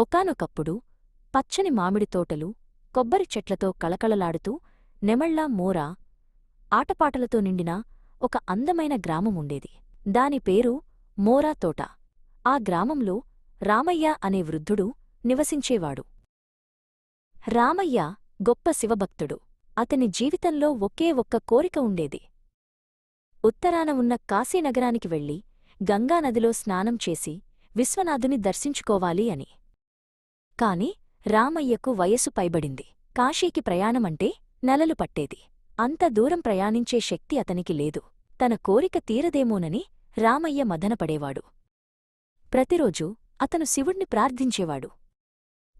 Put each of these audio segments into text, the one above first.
ఒకానొకప్పుడు పచ్చని మామిడి తోటలు కొబ్బరి చెట్లతో కళకళలాడుతూ నెమళ్ళా మోరా ఆటపాటలతో నిండిన ఒక అందమైన గ్రామముండేది దాని పేరు మోరా తోట. ఆ గ్రామంలో రామయ్య అనే వృద్ధుడు నివసించేవాడు. రామయ్య గొప్ప శివభక్తుడు. అతని జీవితంలో ఒకే ఒక్క కోరిక ఉండేది. ఉత్తరాన ఉన్న కాశీనగరానికి వెళ్ళి గంగానదిలో స్నానం చేసి విశ్వనాథుని దర్శించుకోవాలి అని. కాని రామయ్యకు వయసు పైబడింది. కాశీకి ప్రయాణమంటే నెలలు పట్టేది. అంత దూరం ప్రయాణించే శక్తి అతనికి లేదు. తన కోరిక తీరదేమోనని రామయ్య మదనపడేవాడు. ప్రతిరోజూ అతను శివుణ్ణి ప్రార్థించేవాడు.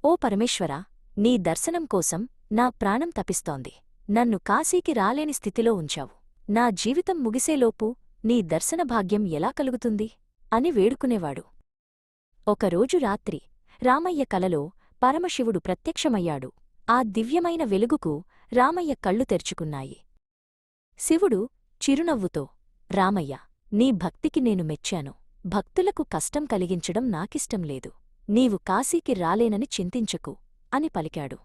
ఓ పరమేశ్వరా నీ దర్శనం కోసం నా ప్రాణం తపిస్తోంది నన్ను కాశీకి రాలేని స్థితిలో ఉంచావు. నా జీవితం ముగిసేలోపు నీ దర్శన భాగ్యం ఎలా కలుగుతుంది? అని వేడుకునేవాడు. ఒకరోజు రాత్రి రామయ్య కలలో పరమశివుడు ప్రత్యక్షమయ్యాడు. ఆ దివ్యమైన వెలుగుకు రామయ్య కళ్ళు తెరుచుకున్నాయి. శివుడు చిరునవ్వుతో రామయ్య నీ భక్తికి నేను మెచ్చాను. భక్తులకు కష్టం కలిగించడం నాకిష్టం లేదు. నీవు కాశీకి రాలేనని చింతించకు అని పలికాడు.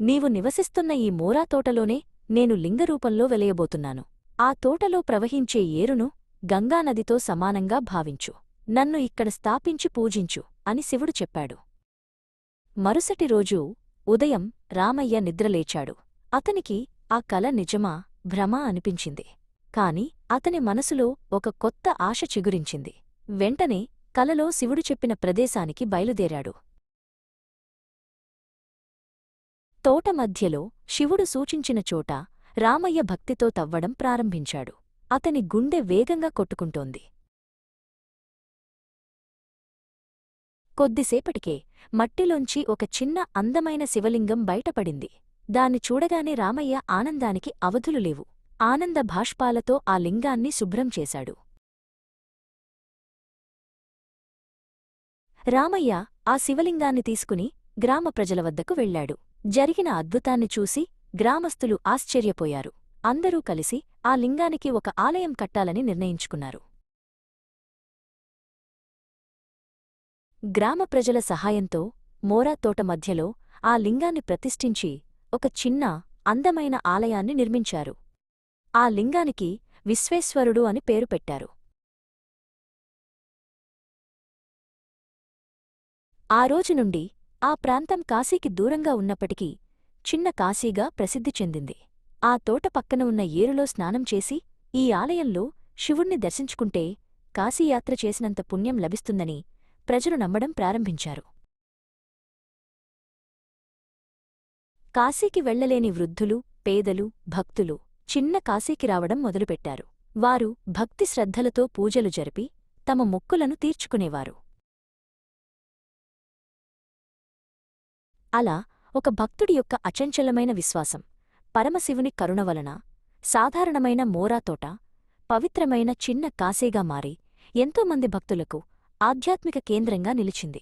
నీవు నివసిస్తున్న ఈ మోరా తోటలోనే నేను లింగరూపంలో వెలయబోతున్నాను. ఆ తోటలో ప్రవహించే ఏరును గంగానదితో సమానంగా భావించు. నన్ను ఇక్కడ స్థాపించి పూజించు అని శివుడు చెప్పాడు. మరుసటి రోజు ఉదయం రామయ్య నిద్రలేచాడు. అతనికి ఆ కల నిజమా భ్రమా అనిపించింది. కాని అతని మనసులో ఒక కొత్త ఆశ చిగురించింది. వెంటనే కలలో శివుడు చెప్పిన ప్రదేశానికి బయలుదేరాడు. తోట మధ్యలో శివుడు సూచించిన చోట రామయ్య భక్తితో తవ్వడం ప్రారంభించాడు. అతని గుండె వేగంగా కొట్టుకుంటోంది. కొద్దిసేపటికే మట్టిలోంచి ఒక చిన్న అందమైన శివలింగం బయటపడింది. దాన్ని చూడగానే రామయ్య ఆనందానికి అవధులు లేవు. ఆనంద భాష్పాలతో ఆ లింగాన్ని శుభ్రం చేశాడు. రామయ్య ఆ శివలింగాన్ని తీసుకుని గ్రామ ప్రజల వద్దకు వెళ్ళాడు జరిగిన అద్భుతాన్ని చూసి గ్రామస్థులు ఆశ్చర్యపోయారు. అందరూ కలిసి ఆ లింగానికి ఒక ఆలయం కట్టాలని నిర్ణయించుకున్నారు. గ్రామ ప్రజల సహాయంతో మోరా తోట మధ్యలో ఆ లింగాన్ని ప్రతిష్ఠించి ఒక చిన్న అందమైన ఆలయాన్ని నిర్మించారు. ఆ లింగానికి విశ్వేశ్వరుడు అని పేరు పెట్టారు. ఆ రోజు నుండి ఆ ప్రాంతం కాశీకి దూరంగా ఉన్నప్పటికీ చిన్న కాశీగా ప్రసిద్ధి చెందింది. ఆ తోట పక్కన ఉన్న ఏరులో స్నానం చేసి ఈ ఆలయంలో శివుణ్ణి దర్శించుకుంటే కాశీయాత్ర చేసినంత పుణ్యం లభిస్తుందని ప్రజలు నమ్మడం ప్రారంభించారు. కాశీకి వెళ్ళలేని వృద్ధులు పేదలు భక్తులు చిన్న కాశీకి రావడం మొదలుపెట్టారు. వారు భక్తి శ్రద్ధలతో పూజలు జరిపి తమ మొక్కులను తీర్చుకునేవారు. అలా ఒక భక్తుడి యొక్క అచంచలమైన విశ్వాసం పరమశివుని కరుణ వలన సాధారణమైన మోరాతోట పవిత్రమైన చిన్న కాశీగా మారి ఎంతోమంది భక్తులకు ఆధ్యాత్మిక కేంద్రంగా నిలిచింది.